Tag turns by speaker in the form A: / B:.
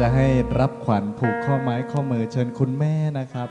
A: จะให้รับขวัญผูกข้อไม้ข้อมือเชิญคุณแม่นะครับ